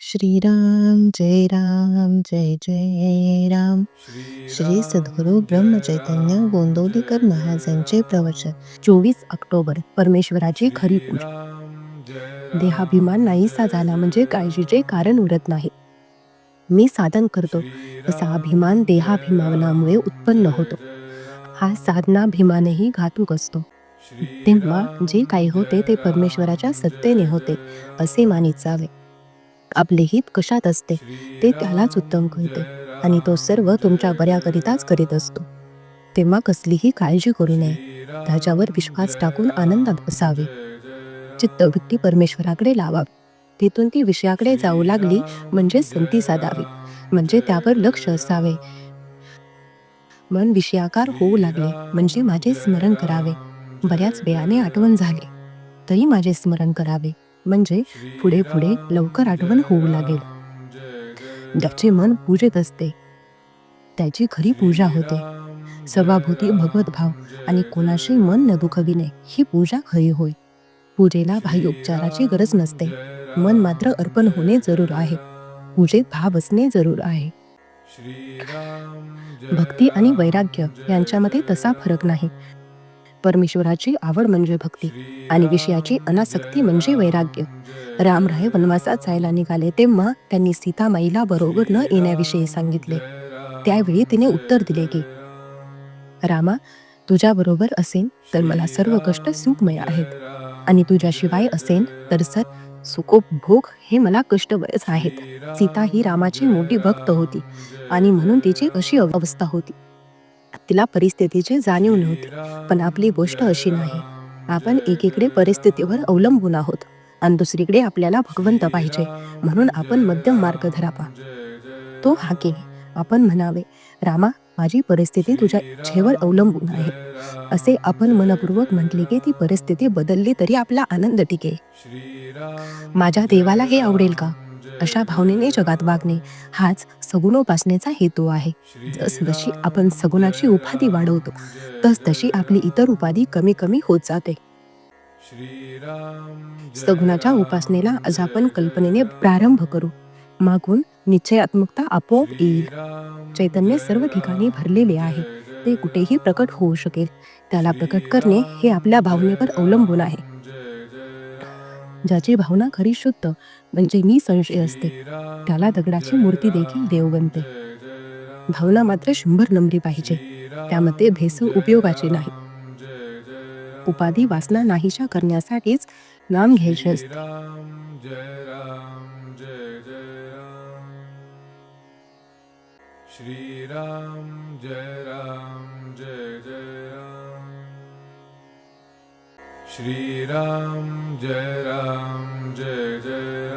श्रीराम जय राम जय जय राम. श्री सद्गुरु ब्रह्म चैतन्य गोंदवलेकर महाराजांचे प्रवचन. चोवीस ऑक्टोबर परमेश्वराची खरी पूजा. देहाभिमान नाहीसा झाला म्हणजे काळजीचे कारण उरत नाही. मी साधन करतो असा अभिमान देहाभिमानामुळे उत्पन्न होतो. हा साधनाभिमानही घातूक असतो. तेव्हा जे काही होते ते परमेश्वराच्या सत्तेने होते असे मानित जावे. आपले हित कशात असते ते त्यालाच उत्तम कळते आणि तो सर्व तुमच्या बऱ्याकरिताच करीत असतो. तेव्हा कसलीही काळजी करू नये. त्याच्यावर विश्वास टाकून आनंदात असावे. चित्तवृत्ती परमेश्वराकडे लावावी तिथून ती विषयाकडे जाऊ लागली म्हणजे संती साधावी. म्हणजे त्यावर लक्ष असावे. मन विषयाकार होऊ लागले म्हणजे माझे स्मरण करावे. बऱ्याच वेळाने आठवण झाली. तरी माझे स्मरण करावे. म्हणजे पुढे पुढे लवकर आठवण होऊ लागेल. ज्याचे मन पूजेत असते त्याची खरी पूजा होते. सर्वाभूती भगवत भाव आणि कोणाशी मन न दुखविणे ही पूजा खरी होय. पूजेला बाह्योपचाराची गरज नसते. मन मात्र अर्पण होणे जरूर आहे. पूजेत भाव असणे जरूर आहे. भक्ती आणि वैराग्य यांच्यामध्ये तसा फरक नाही. परमेश्वराची आवड म्हणजे भक्ती आणि विषयाची अनासक्ती म्हणजे वैराग्य. रामराय वनवासात जायला निघाले तेव्हा त्यांनी सीतामाईला बरोबर न येण्याविषयी सांगितले. त्यावेळी तिने उत्तर दिले की रामा तुझ्या बरोबर असेन तर मला सर्व कष्ट सुखमय आहेत. आणि तुझ्याशिवाय असेन तर सर सुखोपभोग हे मला कष्टवयच आहेत. सीता ही रामाची मोठी भक्त होती आणि म्हणून तिची अशी अवस्था होती. तिला परिस्थितीची जाणीव नव्हती. पण आपली गोष्ट अशी नाही. आपण एकीकडे परिस्थितीवर अवलंबून आहोत आणि दुसरीकडे आपल्याला भगवंत पाहिजे. म्हणून आपण मध्यम मार्ग धरावा. तो हा की आपण म्हणावे रामा माझी परिस्थिती तुझ्या इच्छेवर अवलंबून आहे. असे आपण मनपूर्वक म्हटले की ती परिस्थिती बदलली तरी आपला आनंद टिकेल. माझ्या देवाला हे आवडेल का? अशा भावनेने जगात वागणे हाच सगुणोपासनेचा हेतू आहे. जस जशी आपण सगुणाची उपाधी वाढवतो तसतशी आपली इतर उपाधी कमी कमी होत जाते. सगुणाच्या उपासनेला आज आपण कल्पनेने प्रारंभ करू. मागून निश्चयात्मकता आपोआप येईल. चैतन्य सर्व ठिकाणी भरलेले आहे. ते कुठेही प्रकट होऊ शकेल. त्याला प्रकट करणे हे आपल्या भावनेवर अवलंबून आहे. ज्याची भावना खरी शुद्ध म्हणजे मी संशय असते. त्याला दगडाची मूर्ती देखील देव बनते. भावना मात्र शंभर नंबरी पाहिजे. त्यामध्ये भेस उपयोगाची नाही. उपाधी वासना नाहीशा करण्यासाठीच नाम घ्यायचे असते. श्रीराम जय राम जय जय राम. श्रीराम जय राम जय जय